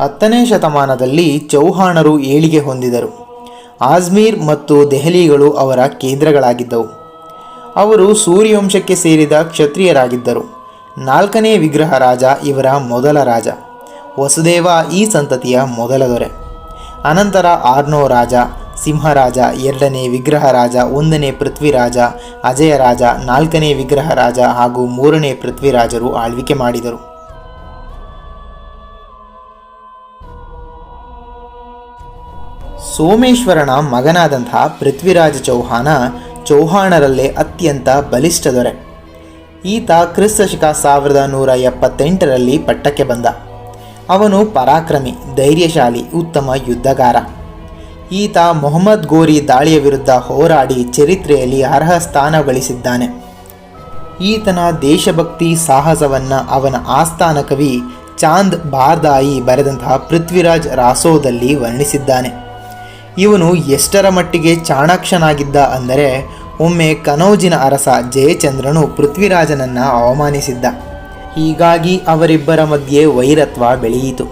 ಹತ್ತನೇ ಶತಮಾನದಲ್ಲಿ ಚೌಹಾಣರು ಏಳಿಗೆ ಹೊಂದಿದರು. ಆಜ್ಮೀರ್ ಮತ್ತು ದೆಹಲಿಗಳು ಅವರ ಕೇಂದ್ರಗಳಾಗಿದ್ದವು. ಅವರು ಸೂರ್ಯವಂಶಕ್ಕೆ ಸೇರಿದ ಕ್ಷತ್ರಿಯರಾಗಿದ್ದರು. ನಾಲ್ಕನೇ ವಿಗ್ರಹ ರಾಜ ಇವರ ಮೊದಲ ರಾಜ. ವಸುದೇವ ಈ ಸಂತತಿಯ ಮೊದಲ ದೊರೆ. ಅನಂತರ ಆರ್ನೋ ರಾಜ, ಸಿಂಹರಾಜ, ಎರಡನೇ ವಿಗ್ರಹ ರಾಜ, ಒಂದನೇ ಪೃಥ್ವಿರಾಜ ಅಜಯರಾಜ ನಾಲ್ಕನೇ ವಿಗ್ರಹ ರಾಜ ಹಾಗೂ ಮೂರನೇ ಪೃಥ್ವಿರಾಜರು ಆಳ್ವಿಕೆ ಮಾಡಿದರು. ಸೋಮೇಶ್ವರನ ಮಗನಾದಂತಹ ಪೃಥ್ವಿರಾಜ ಚೌಹಾಣ ಚೌಹಾಣರಲ್ಲೇ ಅತ್ಯಂತ ಬಲಿಷ್ಠ ದೊರೆ. ಈತ ಕ್ರಿಸ್ತ ಶಿಖ ಸಾವಿರದ ನೂರ ಎಪ್ಪತ್ತೆಂಟರಲ್ಲಿ ಪಟ್ಟಕ್ಕೆ ಬಂದ. ಅವನು ಪರಾಕ್ರಮಿ, ಧೈರ್ಯಶಾಲಿ, ಉತ್ತಮ ಯುದ್ಧಗಾರ. ಈತ ಮೊಹಮ್ಮದ್ ಗೋರಿ ದಾಳಿಯ ವಿರುದ್ಧ ಹೋರಾಡಿ ಚರಿತ್ರೆಯಲ್ಲಿ ಅರ್ಹ ಸ್ಥಾನ ಗಳಿಸಿದ್ದಾನೆ. ಈತನ ದೇಶಭಕ್ತಿ ಸಾಹಸವನ್ನು ಅವನ ಆಸ್ಥಾನ ಕವಿ ಚಾಂದ್ ಬಾರ್ದಾಯಿ ಬರೆದಂತಹ ಪೃಥ್ವಿರಾಜ್ ರಾಸೋದಲ್ಲಿ ವರ್ಣಿಸಿದ್ದಾನೆ. ಇವನು ಎಷ್ಟರ ಮಟ್ಟಿಗೆ ಚಾಣಾಕ್ಷನಾಗಿದ್ದ ಅಂದರೆ ಒಮ್ಮೆ ಕನೌಜಿನ ಅರಸ ಜಯಚಂದ್ರನು ಪೃಥ್ವಿರಾಜನನ್ನು ಅವಮಾನಿಸಿದ್ದ. ಹೀಗಾಗಿ ಅವರಿಬ್ಬರ ಮಧ್ಯೆ ವೈರತ್ವ ಬೆಳೆಯಿತು.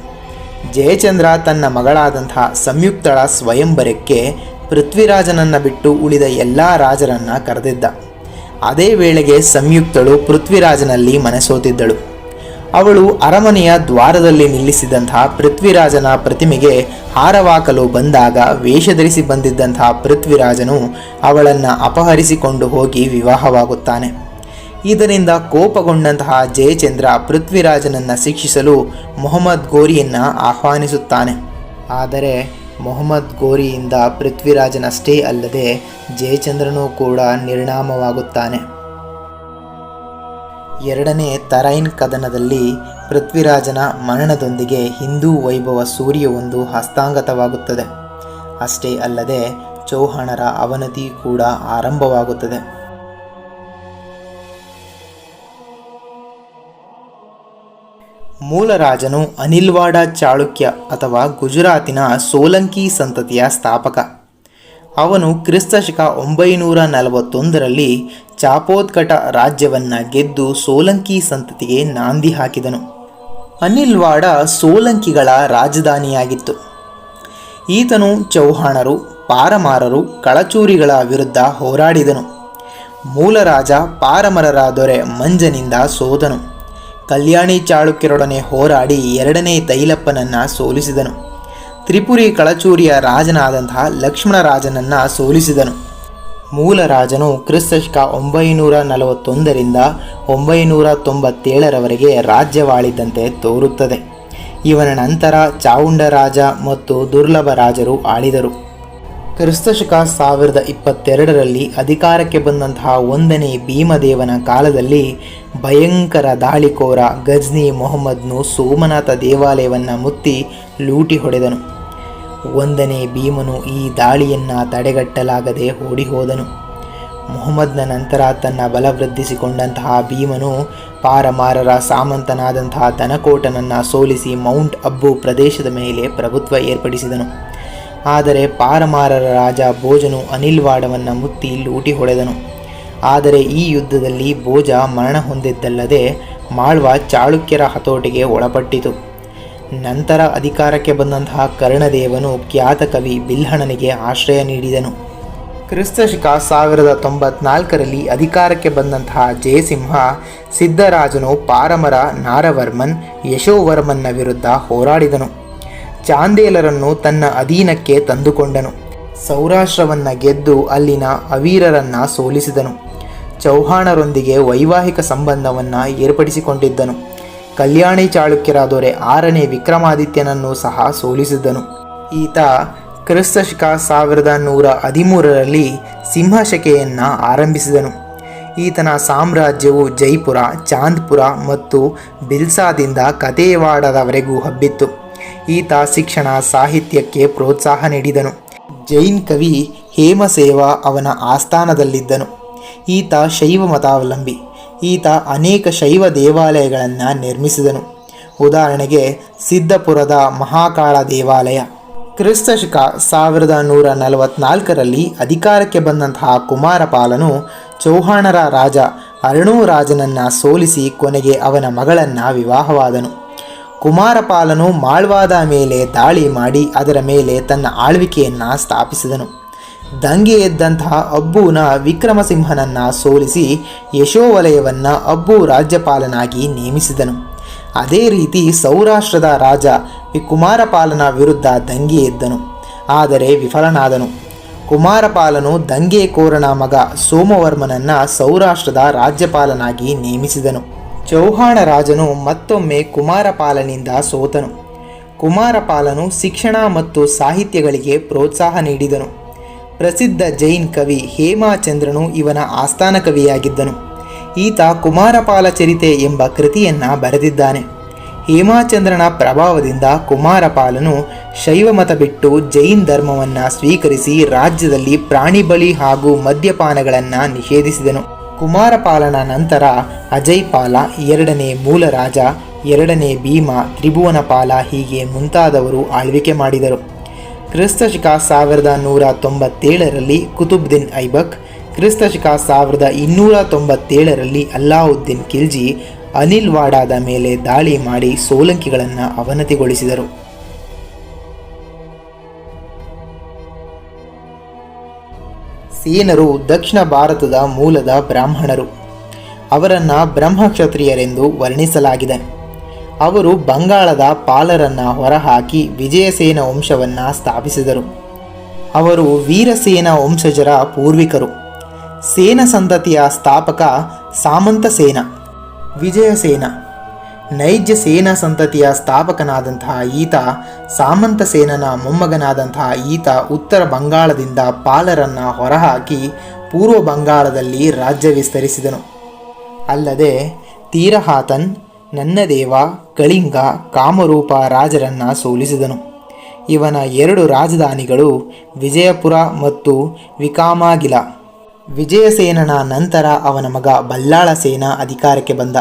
ಜಯಚಂದ್ರ ತನ್ನ ಮಗಳಾದಂಥ ಸಂಯುಕ್ತಳ ಸ್ವಯಂವರಕ್ಕೆ ಪೃಥ್ವಿರಾಜನನ್ನು ಬಿಟ್ಟು ಉಳಿದ ಎಲ್ಲ ರಾಜರನ್ನು ಕರೆದಿದ್ದ. ಅದೇ ವೇಳೆಗೆ ಸಂಯುಕ್ತಳು ಪೃಥ್ವಿರಾಜನಲ್ಲಿ ಮನಸೋತಿದ್ದಳು. ಅವಳು ಅರಮನೆಯ ದ್ವಾರದಲ್ಲಿ ನಿಲ್ಲಿಸಿದಂತಹ ಪೃಥ್ವಿರಾಜನ ಪ್ರತಿಮೆಗೆ ಹಾರವಾಕಲು ಬಂದಾಗ ವೇಷಧರಿಸಿ ಬಂದಿದ್ದಂತಹ ಪೃಥ್ವಿರಾಜನು ಅವಳನ್ನು ಅಪಹರಿಸಿಕೊಂಡು ಹೋಗಿ ವಿವಾಹವಾಗುತ್ತಾನೆ. ಇದರಿಂದ ಕೋಪಗೊಂಡಂತಹ ಜಯಚಂದ್ರ ಪೃಥ್ವಿರಾಜನನ್ನು ಶಿಕ್ಷಿಸಲು ಮೊಹಮ್ಮದ್ ಗೋರಿಯನ್ನು ಆಹ್ವಾನಿಸುತ್ತಾನೆ. ಆದರೆ ಮೊಹಮ್ಮದ್ ಗೋರಿಯಿಂದ ಪೃಥ್ವಿರಾಜನಷ್ಟೇ ಅಲ್ಲದೆ ಜಯಚಂದ್ರನೂ ಕೂಡ ನಿರ್ಣಾಮವಾಗುತ್ತಾನೆ ಎರಡನೇ ತರೈನ್ ಕದನದಲ್ಲಿ ಪೃಥ್ವಿರಾಜನ ಮರಣದೊಂದಿಗೆ ಹಿಂದೂ ವೈಭವ ಸೂರ್ಯವೊಂದು ಹಸ್ತಾಂಗತವಾಗುತ್ತದೆ. ಅಷ್ಟೇ ಅಲ್ಲದೆ ಚೌಹಾಣರ ಅವನತಿ ಕೂಡ ಆರಂಭವಾಗುತ್ತದೆ. ಮೂಲರಾಜನು ಅನಿಲ್ವಾಡ ಚಾಳುಕ್ಯ ಅಥವಾ ಗುಜರಾತಿನ ಸೋಲಂಕಿ ಸಂತತಿಯ ಸ್ಥಾಪಕ. ಅವನು ಕ್ರಿಸ್ತ ಶಕ ಒಂಬೈನೂರ ನಲವತ್ತೊಂದರಲ್ಲಿ ಚಾಪೋತ್ಕಟ ರಾಜ್ಯವನ್ನು ಗೆದ್ದು ಸೋಲಂಕಿ ಸಂತತಿಗೆ ನಾಂದಿ ಹಾಕಿದನು. ಅನಿಲ್ವಾಡ ಸೋಲಂಕಿಗಳ ರಾಜಧಾನಿಯಾಗಿತ್ತು. ಈತನು ಚೌಹಾಣರು, ಪಾರಮಾರರು, ಕಳಚೂರಿಗಳ ವಿರುದ್ಧ ಹೋರಾಡಿದನು. ಮೂಲ ರಾಜ ಪಾರಮರರ ದೊರೆ ಮಂಜನಿಂದ ಸೋದನು. ಕಲ್ಯಾಣಿ ಚಾಳುಕ್ಯರೊಡನೆ ಹೋರಾಡಿ ಎರಡನೇ ತೈಲಪ್ಪನನ್ನು ಸೋಲಿಸಿದನು. ತ್ರಿಪುರಿ ಕಳಚೂರಿಯ ರಾಜನಾದಂತಹ ಲಕ್ಷ್ಮಣರಾಜನನ್ನು ಸೋಲಿಸಿದನು. ಮೂಲ ರಾಜನು ಕ್ರಿಸ್ತಶಕ ಒಂಬೈನೂರ ನಲವತ್ತೊಂದರಿಂದ ಒಂಬೈನೂರ ತೊಂಬತ್ತೇಳರವರೆಗೆ ರಾಜ್ಯವಾಳಿದ್ದಂತೆ ತೋರುತ್ತದೆ. ಇವನ ನಂತರ ಚಾವುಂಡರಾಜ ಮತ್ತು ದುರ್ಲಭ ರಾಜರು ಆಳಿದರು. ಕ್ರಿಸ್ತಶಕ ಸಾವಿರದ ಇಪ್ಪತ್ತೆರಡರಲ್ಲಿ ಅಧಿಕಾರಕ್ಕೆ ಬಂದಂತಹ ಒಂದನೇ ಭೀಮದೇವನ ಕಾಲದಲ್ಲಿ ಭಯಂಕರ ದಾಳಿಕೋರ ಗಜ್ನಿ ಮೊಹಮ್ಮದ್ನು ಸೋಮನಾಥ ದೇವಾಲಯವನ್ನು ಮುತ್ತಿ ಲೂಟಿ ಹೊಡೆದನು. ಒಂದನೇ ಭೀಮನು ಈ ದಾಳಿಯನ್ನು ತಡೆಗಟ್ಟಲಾಗದೆ ಓಡಿಹೋದನು. ಮೊಹಮ್ಮದ್ನ ನಂತರ ತನ್ನ ಬಲವೃದ್ಧಿಸಿಕೊಂಡಂತಹ ಭೀಮನು ಪಾರಮಾರರ ಸಾಮಂತನಾದಂತಹ ದನಕೋಟನನ್ನು ಸೋಲಿಸಿ ಮೌಂಟ್ ಅಬ್ಬು ಪ್ರದೇಶದ ಮೇಲೆ ಪ್ರಭುತ್ವ ಏರ್ಪಡಿಸಿದನು. ಆದರೆ ಪಾರಮಾರರ ರಾಜ ಭೋಜನು ಅನಿಲ್ವಾಡವನ್ನು ಮುತ್ತಿ ಲೂಟಿ ಹೊಡೆದನು. ಆದರೆ ಈ ಯುದ್ಧದಲ್ಲಿ ಭೋಜ ಮರಣ ಹೊಂದಿದ್ದಲ್ಲದೆ ಮಾಳ್ವ ಚಾಳುಕ್ಯರ ಹತೋಟಿಗೆ ಒಳಪಟ್ಟಿತು. ನಂತರ ಅಧಿಕಾರಕ್ಕೆ ಬಂದಂತಹ ಕರ್ಣದೇವನು ಖ್ಯಾತ ಕವಿ ಬಿಲ್ಹಣನಿಗೆ ಆಶ್ರಯ ನೀಡಿದನು. ಕ್ರಿಸ್ತಶಿಕ ಸಾವಿರದ ತೊಂಬತ್ನಾಲ್ಕರಲ್ಲಿ ಅಧಿಕಾರಕ್ಕೆ ಬಂದಂತಹ ಜಯಸಿಂಹ, ಸಿದ್ಧರಾಜನು ಪಾರಮರ ನಾರವರ್ಮನ್, ಯಶೋವರ್ಮನ್ನ ವಿರುದ್ಧ ಹೋರಾಡಿದನು. ಚಾಂದೇಲರನ್ನು ತನ್ನ ಅಧೀನಕ್ಕೆ ತಂದುಕೊಂಡನು. ಸೌರಾಷ್ಟ್ರವನ್ನು ಗೆದ್ದು ಅಲ್ಲಿನ ಅವೀರರನ್ನ ಸೋಲಿಸಿದನು. ಚೌಹಾಣರೊಂದಿಗೆ ವೈವಾಹಿಕ ಸಂಬಂಧವನ್ನು ಏರ್ಪಡಿಸಿಕೊಂಡಿದ್ದನು. ಕಲ್ಯಾಣಿ ಚಾಳುಕ್ಯರ ದೊರೆ ಆರನೇ ವಿಕ್ರಮಾದಿತ್ಯನನ್ನು ಸಹ ಸೋಲಿಸಿದನು ಈತ ಕ್ರಿಸ್ತಶಕ ಸಾವಿರದ ನೂರ ಹದಿಮೂರರಲ್ಲಿ ಸಿಂಹಶಕೆಯನ್ನು ಆರಂಭಿಸಿದನು. ಈತನ ಸಾಮ್ರಾಜ್ಯವು ಜೈಪುರ, ಚಾಂದ್ಪುರ ಮತ್ತು ಬಿಲ್ಸಾದಿಂದ ಕಥೇವಾಡದವರೆಗೂ ಹಬ್ಬಿತ್ತು. ಈತ ಶಿಕ್ಷಣ, ಸಾಹಿತ್ಯಕ್ಕೆ ಪ್ರೋತ್ಸಾಹ ನೀಡಿದನು. ಜೈನ್ ಕವಿ ಹೇಮಸೇವ ಅವನ ಆಸ್ಥಾನದಲ್ಲಿದ್ದನು. ಈತ ಶೈವ ಮತಾವಲಂಬಿ ಈತ ಅನೇಕ ಶೈವ ದೇವಾಲಯಗಳನ್ನು ನಿರ್ಮಿಸಿದನು. ಉದಾಹರಣೆಗೆ ಸಿದ್ದಪುರದ ಮಹಾಕಾಳ ದೇವಾಲಯ. ಕ್ರಿಸ್ತಶಕ ಸಾವಿರದ ನೂರ ನಲವತ್ನಾಲ್ಕರಲ್ಲಿ ಅಧಿಕಾರಕ್ಕೆ ಬಂದಂತಹ ಕುಮಾರಪಾಲನು ಚೌಹಾಣರ ರಾಜ ಅರುಣೂ ರಾಜನನ್ನು ಸೋಲಿಸಿ ಕೊನೆಗೆ ಅವನ ಮಗಳನ್ನು ವಿವಾಹವಾದನು. ಕುಮಾರಪಾಲನು ಮಾಳ್ವಾದ ಮೇಲೆ ದಾಳಿ ಮಾಡಿ ಅದರ ಮೇಲೆ ತನ್ನ ಆಳ್ವಿಕೆಯನ್ನು ಸ್ಥಾಪಿಸಿದನು. ದಂಗೆ ಎದ್ದಂತಹ ಅಬ್ಬುನ ವಿಕ್ರಮಸಿಂಹನನ್ನ ಸೋಲಿಸಿ ಯಶೋವಲಯವನ್ನ ಅಬ್ಬು ರಾಜ್ಯಪಾಲನಾಗಿ ನೇಮಿಸಿದನು. ಅದೇ ರೀತಿ ಸೌರಾಷ್ಟ್ರದ ರಾಜ ಕುಮಾರಪಾಲನ ವಿರುದ್ಧ ದಂಗೆ ಎದ್ದನು. ಆದರೆ ವಿಫಲನಾದನು. ಕುಮಾರಪಾಲನು ದಂಗೆಕೋರನ ಮಗ ಸೋಮವರ್ಮನನ್ನ ಸೌರಾಷ್ಟ್ರದ ರಾಜ್ಯಪಾಲನಾಗಿ ನೇಮಿಸಿದನು. ಚೌಹಾಣ ರಾಜನು ಮತ್ತೊಮ್ಮೆ ಕುಮಾರಪಾಲನಿಂದ ಸೋತನು. ಕುಮಾರಪಾಲನು ಶಿಕ್ಷಣ ಮತ್ತು ಸಾಹಿತ್ಯಗಳಿಗೆ ಪ್ರೋತ್ಸಾಹ ನೀಡಿದನು. ಪ್ರಸಿದ್ಧ ಜೈನ್ ಕವಿ ಹೇಮಾಚಂದ್ರನು ಇವನ ಆಸ್ಥಾನ ಕವಿಯಾಗಿದ್ದನು. ಈತ ಕುಮಾರಪಾಲ ಚರಿತೆ ಎಂಬ ಕೃತಿಯನ್ನು ಬರೆದಿದ್ದಾನೆ. ಹೇಮಾಚಂದ್ರನ ಪ್ರಭಾವದಿಂದ ಕುಮಾರಪಾಲನು ಶೈವ ಮತ ಬಿಟ್ಟು ಜೈನ್ ಧರ್ಮವನ್ನು ಸ್ವೀಕರಿಸಿ ರಾಜ್ಯದಲ್ಲಿ ಪ್ರಾಣಿ ಬಲಿ ಹಾಗೂ ಮದ್ಯಪಾನಗಳನ್ನು ನಿಷೇಧಿಸಿದನು. ಕುಮಾರಪಾಲನ ನಂತರ ಅಜಯ್ಪಾಲ ಎರಡನೇ ಮೂಲರಾಜ, ಎರಡನೇ ಭೀಮ, ತ್ರಿಭುವನಪಾಲ ಹೀಗೆ ಮುಂತಾದವರು ಆಳ್ವಿಕೆ ಮಾಡಿದರು. ಕ್ರಿಸ್ತಶಕ ಸಾವಿರದ ನೂರ ತೊಂಬತ್ತೇಳರಲ್ಲಿ ಕುತುಬ್ದಿನ್ ಐಬಕ್, ಕ್ರಿಸ್ತಶಕ ಸಾವಿರದ ಇನ್ನೂರ ತೊಂಬತ್ತೇಳರಲ್ಲಿ ಅಲ್ಲಾವುದ್ದೀನ್ ಖಿಲ್ಜಿ ಅನಿಲ್ ವಾಡಾದ ಮೇಲೆ ದಾಳಿ ಮಾಡಿ ಸೋಲಂಕಿಗಳನ್ನು ಅವನತಿಗೊಳಿಸಿದರು. ಸೇನರು ದಕ್ಷಿಣ ಭಾರತದ ಮೂಲದ ಬ್ರಾಹ್ಮಣರು. ಅವರನ್ನು ಬ್ರಹ್ಮಕ್ಷತ್ರಿಯರೆಂದು ವರ್ಣಿಸಲಾಗಿದೆ. ಅವರು ಬಂಗಾಳದ ಪಾಲರನ್ನ ಹೊರಹಾಕಿ ವಿಜಯಸೇನ ವಂಶವನ್ನ ಸ್ಥಾಪಿಸಿದರು. ಅವರು ವೀರಸೇನ ವಂಶಜರ ಪೂರ್ವಿಕರು. ಸೇನ ಸಂತತಿಯ ಸ್ಥಾಪಕ ಸಾಮಂತ ಸೇನ ವಿಜಯಸೇನ, ನೈಜ ಸೇನ ಸಂತತಿಯ ಸ್ಥಾಪಕನಾದಂತಹ ಈತ ಸಾಮಂತ ಸೇನನ ಮೊಮ್ಮಗನಾದಂತಹ ಈತ ಉತ್ತರ ಬಂಗಾಳದಿಂದ ಪಾಲರನ್ನ ಹೊರಹಾಕಿ ಪೂರ್ವ ಬಂಗಾಳದಲ್ಲಿ ರಾಜ್ಯ ವಿಸ್ತರಿಸಿದನು. ಅಲ್ಲದೆ ತೀರಹಾತನ್ ನನ್ನದೇವ ಕಳಿಂಗ ಕಾಮರೂಪ ರಾಜರನ್ನ ಸೋಲಿಸಿದನು. ಇವನ ಎರಡು ರಾಜಧಾನಿಗಳು ವಿಜಯಪುರ ಮತ್ತು ವಿಕಾಮಾಗಿಲ. ವಿಜಯಸೇನನ ನಂತರ ಅವನ ಮಗ ಬಲ್ಲಾಳ ಸೇನ ಅಧಿಕಾರಕ್ಕೆ ಬಂದ.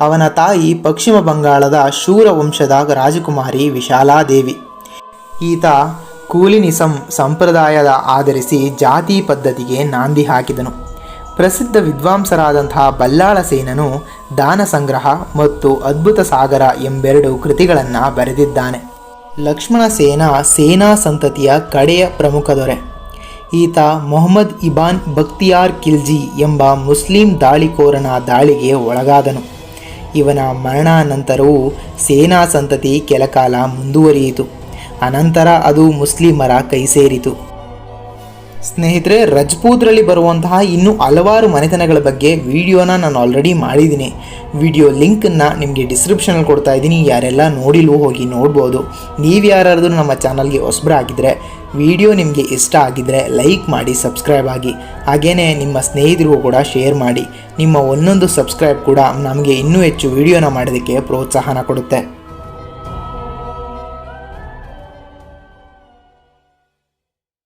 ಅವನ ತಾಯಿ ಪಶ್ಚಿಮ ಬಂಗಾಳದ ಶೂರ ವಂಶದ ರಾಜಕುಮಾರಿ ವಿಶಾಲಾದೇವಿ. ಈತ ಕೂಲಿನಿಸಂ ಸಂಪ್ರದಾಯದ ಆಧರಿಸಿ ಜಾತಿ ಪದ್ಧತಿಗೆ ನಾಂದಿ ಹಾಕಿದನು. ಪ್ರಸಿದ್ಧ ವಿದ್ವಾಂಸರಾದಂತಹ ಬಲ್ಲಾಳ ಸೇನನು ದಾನ ಸಂಗ್ರಹ ಮತ್ತು ಅದ್ಭುತ ಸಾಗರ ಎಂಬೆರಡು ಕೃತಿಗಳನ್ನು ಬರೆದಿದ್ದಾನೆ. ಲಕ್ಷ್ಮಣ ಸೇನಾ ಸೇನಾ ಸಂತತಿಯ ಕಡೆಯ ಪ್ರಮುಖ ದೊರೆ. ಈತ ಮೊಹಮ್ಮದ್ ಇಬಾನ್ ಬಕ್ತಿಯಾರ್ ಖಿಲ್ಜಿ ಎಂಬ ಮುಸ್ಲಿಂ ದಾಳಿಕೋರನ ದಾಳಿಗೆ ಒಳಗಾದನು. ಇವನ ಮರಣಾನಂತರವೂ ಸೇನಾ ಸಂತತಿ ಕೆಲಕಾಲ ಮುಂದುವರಿಯಿತು. ಅನಂತರ ಅದು ಮುಸ್ಲಿಮರ ಕೈ ಸೇರಿತು ಸ್ನೇಹಿತರೆ ರಜಪೂತ್ರಲ್ಲಿ ಬರುವಂತಹ ಇನ್ನೂ ಹಲವಾರು ಮನೆತನಗಳ ಬಗ್ಗೆ ವಿಡಿಯೋನ ನಾನು ಆಲ್ರೆಡಿ ಮಾಡಿದ್ದೀನಿ. ವಿಡಿಯೋ ಲಿಂಕನ್ನು ನಿಮಗೆ ಡಿಸ್ಕ್ರಿಪ್ಷನಲ್ಲಿ ಕೊಡ್ತಾ ಇದ್ದೀನಿ. ಯಾರೆಲ್ಲ ನೋಡಿಲ್ವೋ ಹೋಗಿ ನೋಡ್ಬೋದು. ನೀವು ಯಾರಾದರೂ ನಮ್ಮ ಚಾನಲ್ಗೆ ಹೊಸಬರಾಗಿದ್ದರೆ ವಿಡಿಯೋ ನಿಮಗೆ ಇಷ್ಟ ಆಗಿದ್ದರೆ ಲೈಕ್ ಮಾಡಿ, ಸಬ್ಸ್ಕ್ರೈಬ್ ಆಗಿ. ಹಾಗೆಯೇ ನಿಮ್ಮ ಸ್ನೇಹಿತರಿಗೂ ಕೂಡ ಶೇರ್ ಮಾಡಿ. ನಿಮ್ಮ ಒಂದೊಂದು ಸಬ್ಸ್ಕ್ರೈಬ್ ಕೂಡ ನಮಗೆ ಇನ್ನೂ ಹೆಚ್ಚು ವಿಡಿಯೋನ ಮಾಡೋದಕ್ಕೆ ಪ್ರೋತ್ಸಾಹನ ಕೊಡುತ್ತೆ.